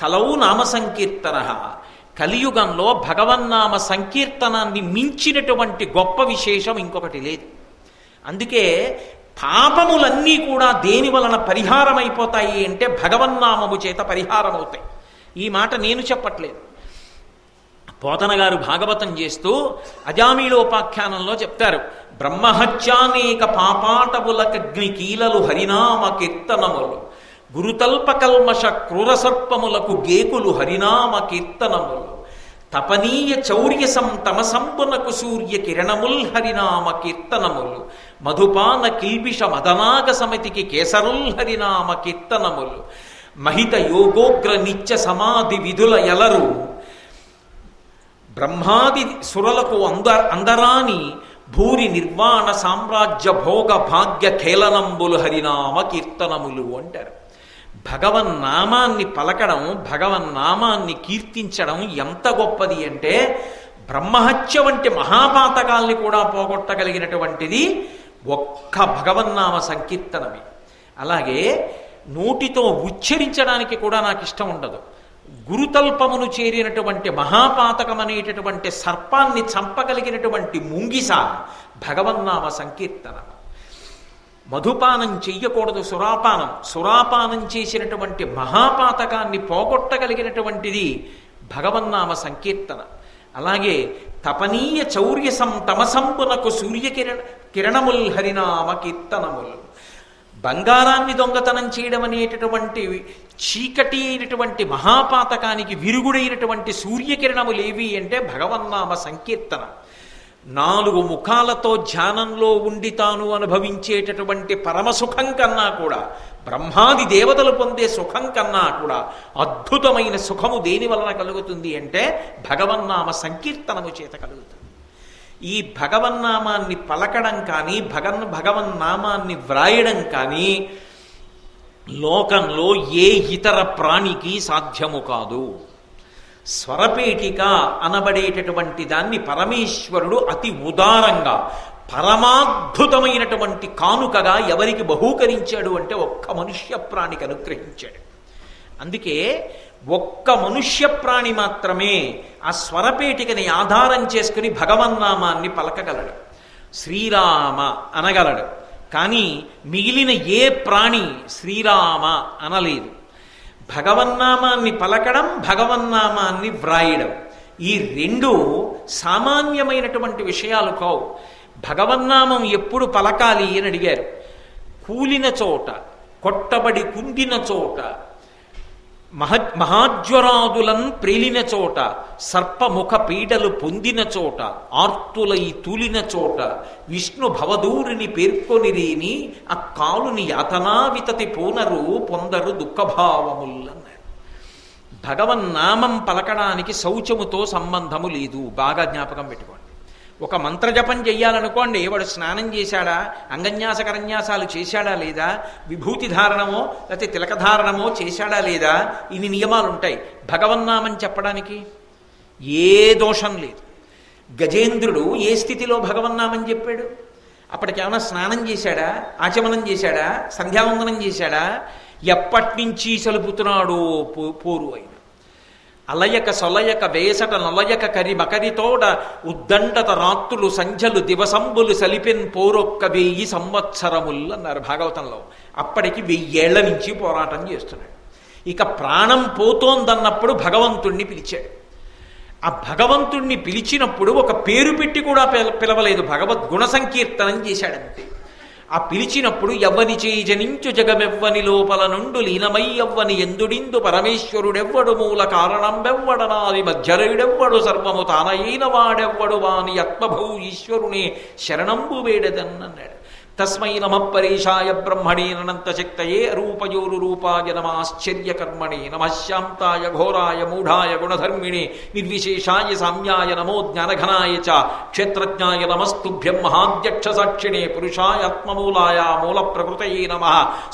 కలవు నామ సంకీర్తన. కలియుగంలో భగవన్నామ సంకీర్తనాన్ని మించినటువంటి గొప్ప విశేషం ఇంకొకటి లేదు. అందుకే పాపములన్నీ కూడా దేని వలన పరిహారమైపోతాయి అంటే భగవన్నామము చేత పరిహారం అవుతాయి ఈ మాట నేను చెప్పట్లేదు. పోతన గారు భాగవతం చేస్తూ అజామీలోపాఖ్యానంలో చెప్తారు. బ్రహ్మహత్యానేక పాపాటములకగ్ని కీలలు హరినామ కీర్తనములు. గురుతల్పకల్మష క్రూరసర్పములకు గేకులు హరినామ కీర్తనములు. తపనీయ చౌర్యసం తమసంపునకు సూర్య కిరణముల్ హరినామ కీర్తనములు. మధుపాన కిల్బిష మదనాగ సమితికి కేసరుల్ హరినామ కీర్తనములు. మహిత యోగోగ్ర నిత్య సమాధి విధుల ఎలరు బ్రహ్మాది సురలకు అంద అందరాని భూరి నిర్వాణ సామ్రాజ్య భోగ భాగ్య ఖేళనంబులు హరినామ కీర్తనములు అంటారు. భగవన్నామాన్ని పలకడం భగవన్నామాన్ని కీర్తించడం ఎంత గొప్పది అంటే బ్రహ్మహత్య వంటి మహాపాతకాల్ని కూడా పోగొట్టగలిగినటువంటిది ఒక్క భగవన్నామ సంకీర్తనమే. అలాగే నోటితో ఉచ్చరించడానికి కూడా నాకు ఇష్టం ఉండదు. గురుతల్పమును చేరినటువంటి మహాపాతకం అనేటటువంటి సర్పాన్ని చంపగలిగినటువంటి ముంగిస భగవన్నామ సంకీర్తన. మధుపానం చెయ్యకూడదు సురాపానం. సురాపానం చేసినటువంటి మహాపాతకాన్ని పోగొట్టగలిగినటువంటిది భగవన్నామ సంకీర్తన. అలాగే తపనీయ చౌర్యసం తమసంపునకు సూర్యకిరణ కిరణముల్ హరినామ కీర్తనములు. బంగారాన్ని దొంగతనం చేయడం అనేటటువంటి చీకటి అయినటువంటి మహాపాతకానికి విరుగుడైనటువంటి సూర్యకిరణములేవి అంటే భగవన్నామ సంకీర్తన. నాలుగు ముఖాలతో ధ్యానంలో ఉండి తాను అనుభవించేటటువంటి పరమసుఖం కన్నా కూడా బ్రహ్మాది దేవతలు పొందే సుఖం కన్నా కూడా అద్భుతమైన సుఖము దేని వలన కలుగుతుంది అంటే భగవన్నామ సంకీర్తనము చేత కలుగుతుంది. ఈ భగవన్నామాన్ని పలకడం కానీ భగన్ భగవన్నామాన్ని వ్రాయడం కానీ లోకంలో ఏ ఇతర ప్రాణికి సాధ్యము కాదు. స్వరపేటిక అనబడేటటువంటి దాన్ని పరమేశ్వరుడు అతి ఉదారంగా పరమాద్భుతమైనటువంటి కానుకగా ఎవరికి బహూకరించాడు అంటే ఒక్క మనుష్య ప్రాణికి అనుగ్రహించాడు. అందుకే ఒక్క మనుష్య ప్రాణి మాత్రమే ఆ స్వరపేటికని ఆధారం చేసుకుని భగవన్నామాన్ని పలకగలడు. శ్రీరామ అనగలడు. కానీ మిగిలిన ఏ ప్రాణి శ్రీరామ అనలేదు. భగవన్నామాన్ని పలకడం భగవన్నామాన్ని వ్రాయడం ఈ రెండు సామాన్యమైనటువంటి విషయాలు కావు. భగవన్నామం ఎప్పుడు పలకాలి అని అడిగారు. కూలిన చోట కొట్టబడి కుందిన చోట మహ మహాజ్వరాదులన్ ప్రేలిన చోట సర్పముఖ పీడలు పొందిన చోట ఆర్తులై తూలిన చోట విష్ణు భవదూరిని పేర్కొనిరేని ఆ కాలుని యాతనా వితతి పూనరు పొందరు దుఃఖభావములన్నారు భగవన్నామం పలకడానికి శౌచముతో సంబంధము లేదు. బాగా జ్ఞాపకం పెట్టుకోండి. ఒక మంత్రజపం చెయ్యాలనుకోండి వాడు స్నానం చేశాడా అంగన్యాస కరన్యాసాలు చేశాడా లేదా విభూతి ధారణమో లేకపోతే తిలకధారణమో చేశాడా లేదా ఇన్ని నియమాలు ఉంటాయి భగవన్నామం చెప్పడానికి ఏ దోషం లేదు. గజేంద్రుడు ఏ స్థితిలో భగవన్నామని చెప్పాడు? అప్పటికేమైనా స్నానం చేశాడా ఆచమనం చేశాడా సంధ్యావందనం చేశాడా? ఎప్పటి నుంచి సలుపుతున్నాడో పో- పోరు అయి అలయక సొలయక వేసట నలయక కరి మకరితోడ ఉద్దండత రాత్రులు సంధ్యలు దివసంబులు సలిపెన్ పోరొక్క వెయ్యి సంవత్సరములు అన్నారు భాగవతంలో. అప్పటికి వెయ్యేళ్ళ నుంచి పోరాటం చేస్తున్నాడు. ఇక ప్రాణం పోతోందన్నప్పుడు భగవంతుణ్ణి పిలిచాడు. ఆ భగవంతుణ్ణి పిలిచినప్పుడు ఒక పేరు పెట్టి కూడా పిల- పిలవలేదు. భగవద్గుణ సంకీర్తనం చేశాడంతే. ఆ పిలిచినప్పుడు ఎవ్వని చేయి జనించు జగమెవ్వని లోపల నుండు లీనమై ఎవ్వని ఎందుడిందు పరమేశ్వరుడెవ్వడు మూల కారణంబెవ్వడనాది మధ్యరయుడెవ్వడు సర్వము తానయైన వాడెవ్వడు వాని ఆత్మభౌ ఈశ్వరుని శరణంబు వేడదన్నన్నాడు. తస్మై నమ పరీషాయ బ్రహ్మణే అనంత శక్తయే రూపయోరు రూపాయ నమాశ్చర్య కర్మణే నమ శాంతాయ ఘోరాయ మూఢాయ గుణధర్మిణే నిర్విశేషాయ సామ్యాయ నమో జ్ఞానఘనాయ చ క్షేత్రజ్ఞాయ నమస్తుభ్యం మహాధ్యక్ష సాక్షిణే పురుషాయ ఆత్మమూలాయ మూల ప్రకృతయే నమ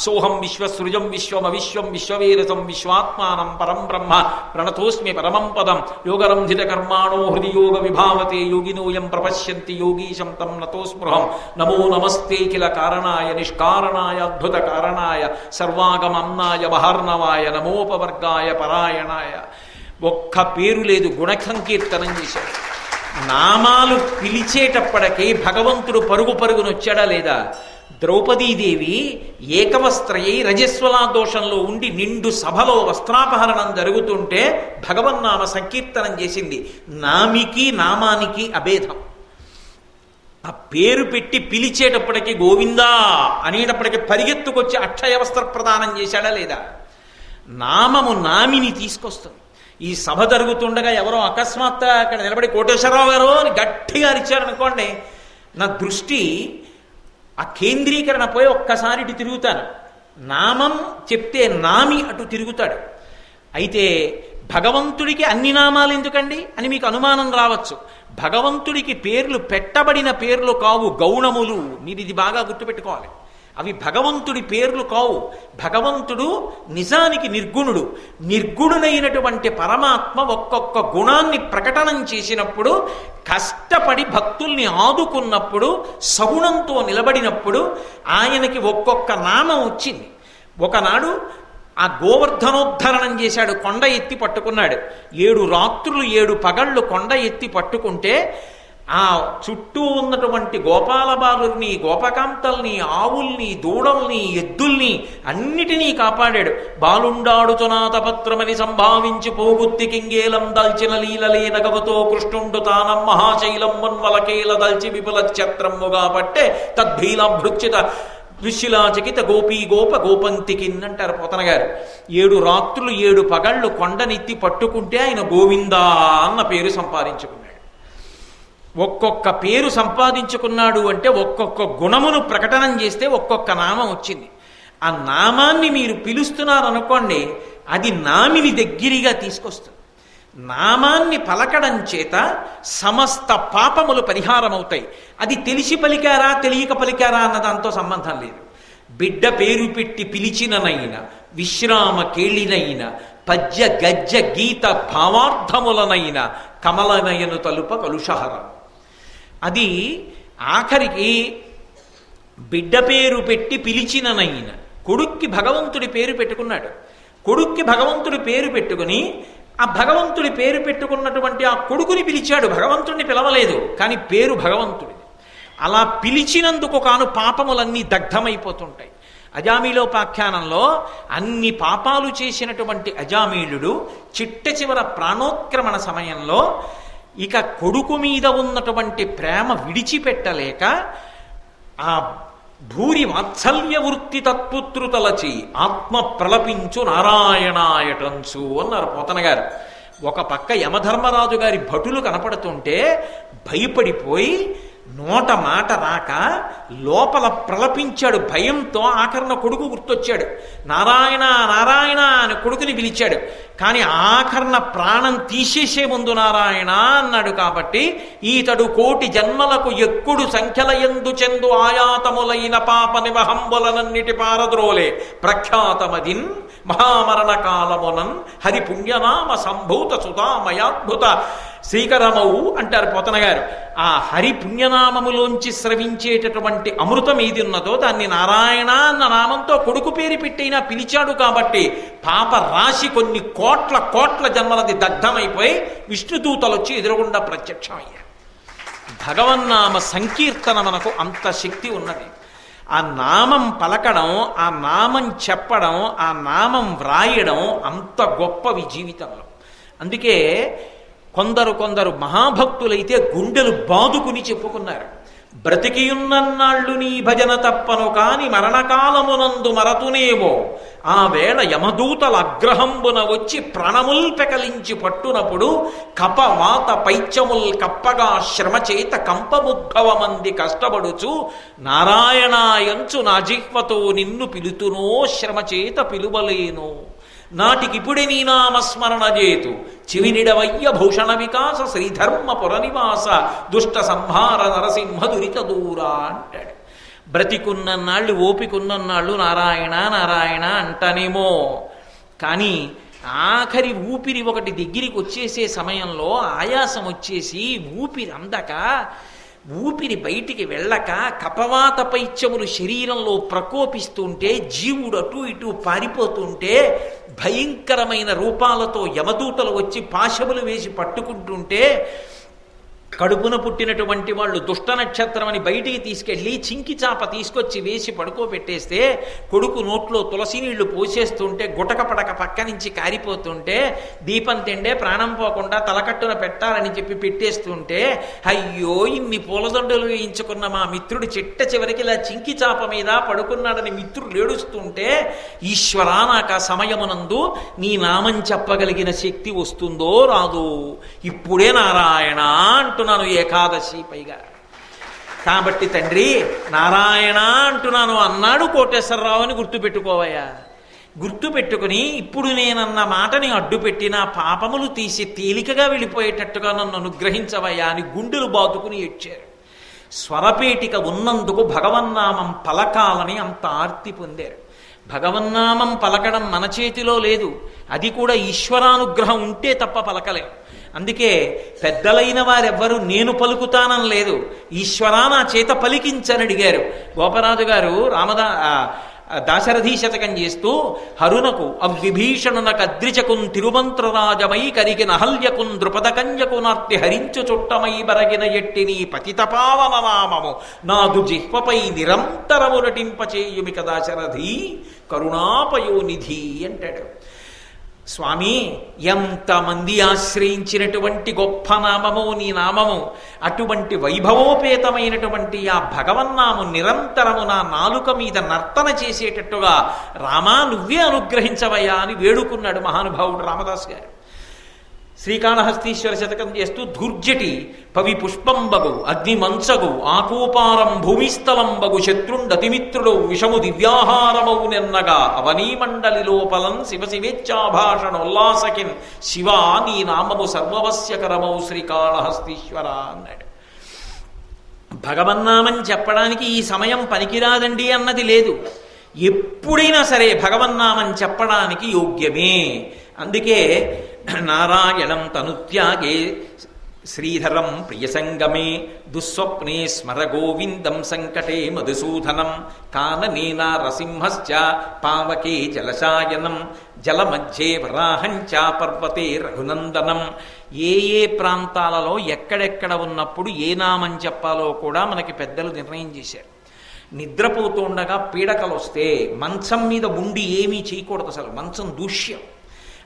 సోహం విశ్వసృజం విశ్వమవిశ్వం విశ్వవేరసం విశ్వాత్మానం పరం బ్రహ్మ ప్రణతోస్మి పరమం పదం యోగరంధిత కర్మాణో హృది యోగ విభావతే యోగినోయం ప్రపశ్యంతి యోగీశం తం నతోస్పృహం నమో నమస్తే నిఖిల కారణాయ నిష్కారణాయ అద్భుత కారణాయ సర్వాగమన్నాయ మహర్ణవాయ నమోపవర్గాయ పరాయణాయ. ఒక్క పేరు లేదు గుణ సంకీర్తనం చేశాడు. నామాలు పిలిచేటప్పటికీ భగవంతుడు పరుగు పరుగును వచ్చాడా లేదా? ద్రౌపదీదేవి ఏకవస్త్రయై రజస్వలా దోషంలో ఉండి నిండు సభలో వస్త్రాపహరణం జరుగుతుంటే భగవన్నామ సంకీర్తనం చేసింది. నామికి నామానికి అభేదం. ఆ పేరు పెట్టి పిలిచేటప్పటికి గోవిందా అనేటప్పటికి పరిగెత్తుకొచ్చి అక్షయ వస్త్ర ప్రదానం చేశాడా లేదా? నామము నామిని తీసుకొస్తుంది. ఈ సభ జరుగుతుండగా ఎవరో అకస్మాత్తుగా అక్కడ నిలబడి కోటేశ్వరరావు గారు అని గట్టిగా అరిచారనుకోండి నా దృష్టి ఆ కేంద్రీకరణ పోయి ఒక్కసారి ఇటు తిరుగుతాను. నామం చెప్తే నామి అటు తిరుగుతాడు. అయితే భగవంతుడికి అన్ని నామాలు ఎందుకండి? అని మీకు అనుమానం రావచ్చు. భగవంతుడికి పేర్లు పెట్టబడిన పేర్లు కావు గౌణములు. మీరు ఇది బాగా గుర్తుపెట్టుకోవాలి. అవి భగవంతుడి పేర్లు కావు. భగవంతుడు నిజానికి నిర్గుణుడు. నిర్గుణుడైనటువంటి పరమాత్మ ఒక్కొక్క గుణాన్ని ప్రకటనం చేసినప్పుడు కష్టపడి భక్తుల్ని ఆదుకున్నప్పుడు సగుణంతో నిలబడినప్పుడు ఆయనకి ఒక్కొక్క నామం వచ్చింది. ఒకనాడు ఆ గోవర్ధనోద్ధరణం చేశాడు కొండ ఎత్తి పట్టుకున్నాడు. ఏడు రాత్రులు ఏడు పగళ్ళు కొండ ఎత్తి పట్టుకుంటే ఆ చుట్టూ ఉన్నటువంటి గోపాలబాలుల్ని గోపకాంతల్ని ఆవుల్ని దూడల్ని ఎద్దుల్ని అన్నిటినీ కాపాడాడు. బాలుండాడు బాలుండాడుచునాతపత్రమని సంభావించి పోగుత్తి కింగేలం దల్చిన లీలలే నగవతో కృష్ణుండు తానం మహాశైలం మున్వలకేల దల్చి విపుల ఛత్రమ్ముగా పట్టే తద్భీల భృక్షిత గోపీ గోప గోపంతికిన్ అంటారు పోతన గారు. ఏడు రాత్రులు ఏడు పగళ్ళు కొండనెత్తి పట్టుకుంటే ఆయన గోవిందా అన్న పేరు సంపాదించుకున్నాడు. ఒక్కొక్క పేరు సంపాదించుకున్నాడు అంటే ఒక్కొక్క గుణమును ప్రకటనం చేస్తే ఒక్కొక్క నామం వచ్చింది. ఆ నామాన్ని మీరు పిలుస్తున్నారనుకోండి అది నామిని దగ్గరిగా తీసుకొస్తుంది. నామాన్ని పలకడం చేత సమస్త పాపములు పరిహారం అవుతాయి అది తెలిసి పలికారా తెలియక పలికారా అన్న దాంతో సంబంధం లేదు. బిడ్డ పేరు పెట్టి పిలిచిననైన విశ్రామ కేళినైన పద్య గజ్జ గీత భావార్థములనైన కమలనయను తలుప కలుషహరం. అది ఆఖరికి బిడ్డ పేరు పెట్టి పిలిచిననైన కొడుక్కి భగవంతుడి పేరు పెట్టుకున్నాడు. కొడుక్కి భగవంతుడి పేరు పెట్టుకుని ఆ భగవంతుడి పేరు పెట్టుకున్నటువంటి ఆ కొడుకుని పిలిచాడు. భగవంతుడిని పిలవలేదు కానీ పేరు భగవంతుడిది. అలా పిలిచినందుకు కాను పాపములన్నీ దగ్ధమైపోతుంటాయి. అజామీలోపాఖ్యానంలో అన్ని పాపాలు చేసినటువంటి అజామీలుడు చిట్ట చివర ప్రాణోక్రమణ సమయంలో ఇక కొడుకు మీద ఉన్నటువంటి ప్రేమ విడిచిపెట్టలేక ఆ భూరి వాత్సల్య వృత్తి తత్పుత్రుతలచి ఆత్మ ప్రలపించు నారాయణాయటంచు అన్నారు పోతన గారు ఒక పక్క యమధర్మరాజు గారి భటులు కనపడుతుంటే భయపడిపోయి నోట మాట రాక లోపల ప్రలపించాడు భయంతో ఆఖరణ కొడుకు గుర్తొచ్చాడు. నారాయణ నారాయణ అని కొడుకుని పిలిచాడు. కానీ ఆఖరణ ప్రాణం తీసేసే ముందు నారాయణ అన్నాడు కాబట్టి ఈతడు కోటి జన్మలకు ఎక్కుడు సంఖ్యల ఎందు చెందు ఆయాతములైన పాప నివహంబులనన్నిటి పారద్రోలే. ప్రఖ్యాతమదిన్ మహామరణ కాలమునన్ హరి పుణ్యనామ సంభూత సుధామయాద్భుత శ్రీకరమవు అంటారు పోతన గారు. ఆ హరి పుణ్యనామములోంచి స్రవించేటటువంటి అమృతం ఏది ఉన్నదో దాన్ని నారాయణ అన్న నామంతో కొడుకు పేరు పెట్టైనా పిలిచాడు కాబట్టి పాప రాశి కొన్ని కోట్ల కోట్ల జన్మలది దగ్ధమైపోయి విష్ణుదూతలు వచ్చి ఎదురుగుండా ప్రత్యక్షమయ్యారు. భగవన్నామ సంకీర్తన మనకు అంత శక్తి ఉన్నది. ఆ నామం పలకడం ఆ నామం చెప్పడం ఆ నామం వ్రాయడం అంత గొప్పవి జీవితంలో అందుకే కొందరు కొందరు మహాభక్తులైతే గుండెలు బాదుకుని చెప్పుకున్నారు. బ్రతికియున్నన్నాళ్ళు నీ భజన తప్పను కాని మరణకాలమునందు మరతునేమో. ఆ వేళ యమదూతల అగ్రహంబున వచ్చి ప్రణముల్ పెకలించి పట్టునప్పుడు కపవాత పైచముల్ పైత్యముల్ కప్పగా శ్రమచేత కంపముద్భవమంది కష్టపడుచు నారాయణాయంచు నా జిహ్వతో నిన్ను పిలుతునో శ్రమచేత పిలువలేనో. నాటికిప్పుడే నీ నామస్మరణ చేతు చివినిడవయ్య భూషణ వికాస శ్రీధర్మ పురనివాస దుష్ట సంహార నరసింహ దురిత దూరా అంటాడు. బ్రతికున్నన్నాళ్ళు ఓపికున్నన్నాళ్ళు నారాయణ నారాయణ అంటానేమో. కానీ ఆఖరి ఊపిరి ఒకటి దగ్గరికి వచ్చేసే సమయంలో ఆయాసం వచ్చేసి ఊపిరి అందక ఊపిరి బయటికి వెళ్ళక కపవాత పైత్యములు శరీరంలో ప్రకోపిస్తుంటే జీవుడు అటు ఇటు పారిపోతుంటే భయంకరమైన రూపాలతో యమదూతలు వచ్చి పాశములు వేసి పట్టుకుంటుంటే కడుపున పుట్టినటువంటి వాళ్ళు దుష్ట నక్షత్రం అని బయటికి తీసుకెళ్ళి చింకి చాప తీసుకొచ్చి వేసి పడుకోబెట్టేస్తే కొడుకు నోట్లో తులసి నీళ్ళు పోసేస్తుంటే గుటక పడక పక్క నుంచి కారిపోతుంటే దీపం తిండే ప్రాణం పోకుండా తలకట్టున పెట్టాలని చెప్పి పెట్టేస్తుంటే అయ్యో ఇన్ని పూలదండలు వేయించుకున్న మా మిత్రుడు చిట్ట చివరికి ఇలా చింకి చాప మీద పడుకున్నాడని మిత్రుడు ఏడుస్తుంటే ఈశ్వరా నాకు ఆ సమయమునందు నీ నామం చెప్పగలిగిన శక్తి వస్తుందో రాదు ఇప్పుడే నారాయణ అంటున్నాను ఏకాదశి పైగా. కాబట్టి తండ్రి నారాయణ అంటున్నాను అన్నాడు కోటేశ్వరరావు అని గుర్తుపెట్టుకోవయ్యా. గుర్తుపెట్టుకుని ఇప్పుడు నేనన్న మాటని అడ్డుపెట్టి నా పాపములు తీసి తేలికగా వెళ్ళిపోయేటట్టుగా నన్ను అనుగ్రహించవయ్యా అని గుండెలు బాదుకుని ఏడ్చారు. స్వరపేటిక ఉన్నందుకు భగవన్నామం పలకాలని అంత ఆర్తి పొందారు. భగవన్నామం పలకడం మన చేతిలో లేదు. అది కూడా ఈశ్వరానుగ్రహం ఉంటే తప్ప పలకలేం. అందుకే పెద్దలైన వారెవ్వరూ నేను పలుకుతానని లేదు. ఈశ్వరా నా చేత పలికించని అడిగారు. గోపరాజు గారు రామదా ఆ, దాశరథీ శతకం చేస్తూ హరునకు అవ్విభీషణునకు కద్రిచకున్ తిరుమంత్రరాజమై కరిగిన హల్యకున్ ద్రుపదకంజకు నార్తి హరించు చుట్టమై బరగిన ఎట్టిని పతితపావన నామము. నాదు జిహ్వపై నిరంతరము నటింపచేయుమిక దాశరథి కరుణాపయోనిధి అంటాడు. స్వామి ఎంతమంది ఆశ్రయించినటువంటి గొప్ప నామము నీ నామము అటువంటి వైభవోపేతమైనటువంటి ఆ భగవన్నాము నిరంతరము నా నాలుక మీద నర్తన చేసేటట్టుగా రామా నువ్వే అనుగ్రహించవయ్యా అని వేడుకున్నాడు మహానుభావుడు రామదాస్ గారు. శ్రీకాళహస్తీశ్వర శతకం చేస్తూ ధూర్జటి పవి పుష్పంబగు అగ్ని మంచగు ఆకూపారం భూమిస్థలంబగు శత్రుండతిమిత్రుడు విషము దివ్యాహారమౌ నెన్నగా అవనీమండలి లోపలం శివ శివేచ్ఛాభాషణ ఉల్లాసకిన్ నీ నామము సర్వవస్యకరమౌ శ్రీకాళహస్తీశ్వర అన్నాడు. భగవన్నామని చెప్పడానికి ఈ సమయం పనికిరాదండి అన్నది లేదు. ఎప్పుడైనా సరే భగవన్నామం చెప్పడానికి యోగ్యమే. అందుకే నారాయణం తనుత్యాగే శ్రీధరం ప్రియసంగమే దుస్వప్నే స్మర గోవిందం సంకటే మధుసూదనం కాననే రసింహశ్చ పావకే జలశాయనం జలమధ్యే వరాహంచ పర్వతే రఘునందనం. ఏ ఏ ప్రాంతాలలో ఎక్కడెక్కడ ఉన్నప్పుడు ఏ నామం చెప్పాలో కూడా మనకి పెద్దలు నిర్ణయం చేశారు. నిద్రపోతుండగా పీడకలు వస్తే మంచం మీద ఉండి ఏమీ చేయకూడదు అసలు మంచం దూష్యం.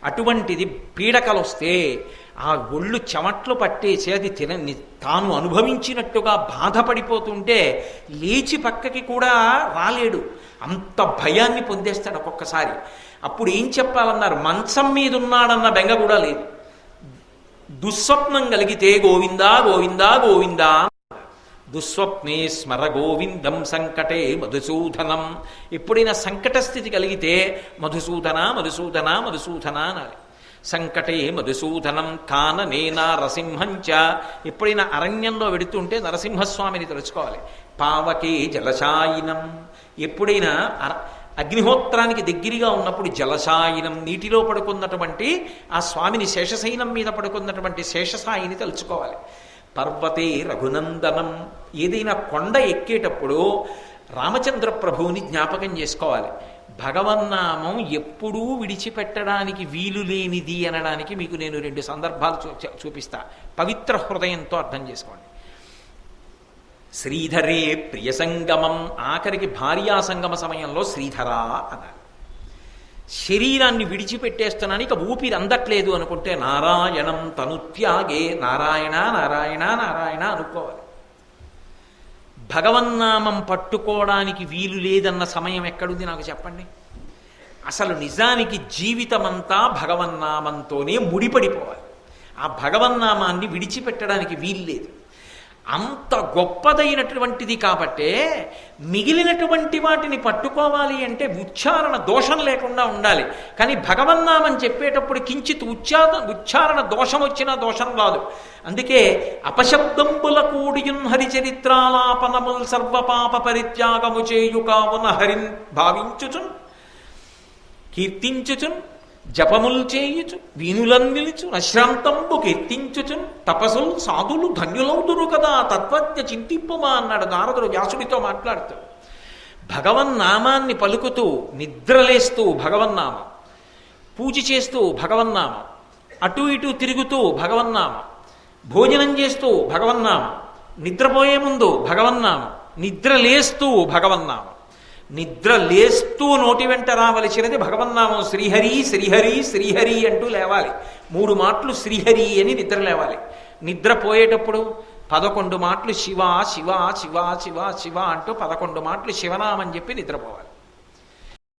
అటువంటిది పీడకలు వస్తే ఆ ఒళ్ళు చెమట్లు పట్టేసి అది తిన తాను అనుభవించినట్టుగా బాధపడిపోతుంటే లేచి పక్కకి కూడా రాలేడు. అంత భయాన్ని పొందేస్తాడు ఒక్కొక్కసారి. అప్పుడు ఏం చెప్పాలన్నారు? మంచం మీద ఉన్నాడన్న బెంగ కూడా లేదు. దుస్వప్నం కలిగితే గోవిందా గోవిందా గోవిందా దుస్వప్నే స్మర గోవిందం సంకటే మధుసూదనం. ఎప్పుడైనా సంకట స్థితి కలిగితే మధుసూదన మధుసూదన మధుసూదన అనాలి. సంకటే మధుసూదనం నేనా నరసింహంచ ఎప్పుడైనా అరణ్యంలో వెడుతుంటే నరసింహస్వామిని తలుచుకోవాలి పావకే జలశాయినం. ఎప్పుడైనా అగ్నిహోత్రానికి దగ్గరగా ఉన్నప్పుడు జలశాయినం నీటిలో పడుకున్నటువంటి ఆ స్వామిని శేషశైనం మీద పడుకున్నటువంటి శేషసాయిని తలుచుకోవాలి పర్వతే రఘునందనం. ఏదైనా కొండ ఎక్కేటప్పుడు రామచంద్ర ప్రభువుని జ్ఞాపకం చేసుకోవాలి. భగవన్నామం ఎప్పుడూ విడిచిపెట్టడానికి వీలు లేనిది అనడానికి మీకు నేను రెండు సందర్భాలు చూ చూపిస్తా. పవిత్ర హృదయంతో అర్థం చేసుకోండి. శ్రీధరే ప్రియసంగమం. ఆఖరికి భార్యాసంగమ సమయంలో శ్రీధరా అన్నారు. శరీరాన్ని విడిచిపెట్టేస్తున్నాను ఇక ఊపిరి అందట్లేదు అనుకుంటే నారాయణం తనుత్యాగే నారాయణ నారాయణ నారాయణ అనుకోవాలి. భగవన్నామం పట్టుకోవడానికి వీలు లేదన్న సమయం ఎక్కడుంది నాకు చెప్పండి? అసలు నిజానికి జీవితమంతా భగవన్నామంతోనే ముడిపడిపోవాలి. ఆ భగవన్నామాన్ని విడిచిపెట్టడానికి వీలు లేదు. అంత గొప్పదైనటువంటిది కాబట్టే మిగిలినటువంటి వాటిని పట్టుకోవాలి అంటే ఉచ్చారణ దోషం లేకుండా ఉండాలి. కానీ భగవన్నామం చెప్పేటప్పుడు కించిత్ ఉచ్చార ఉచ్చారణ దోషం వచ్చినా దోషం రాదు. అందుకే అపశబ్దంబుల కూడియున్ హరిచరిత్రాలాపనముల్ సర్వపాప పరిత్యాగము చేయుకావున హరిన్ భావించుచున్ కీర్తించుచున్ జపములు చేయుచు వీణులను నిలుచు అశ్రాంతంబు కీర్తించుచున్ తపసులు సాధులు ధన్యులవుతురు కదా తత్వజ్ఞ చింతింపుమా అన్నాడు నారదుడు వ్యాసుడితో మాట్లాడుతూ. భగవన్నామాన్ని పలుకుతూ నిద్రలేస్తూ భగవన్నామం పూజ చేస్తూ భగవన్నామం అటు ఇటు తిరుగుతూ భగవన్నామం భోజనం చేస్తూ భగవన్నామం నిద్రపోయే ముందు భగవన్నామం నిద్ర లేస్తూ భగవన్నామం నిద్ర లేస్తూ నోటి వెంట రావలసినది భగవన్నామం. శ్రీహరి శ్రీహరి శ్రీహరి అంటూ లేవాలి. మూడు మాటలు శ్రీహరి అని నిద్ర లేవాలి. నిద్రపోయేటప్పుడు పదకొండు మాటలు శివ శివ శివ శివ శివ అంటూ పదకొండు మాటలు శివనామని చెప్పి నిద్రపోవాలి.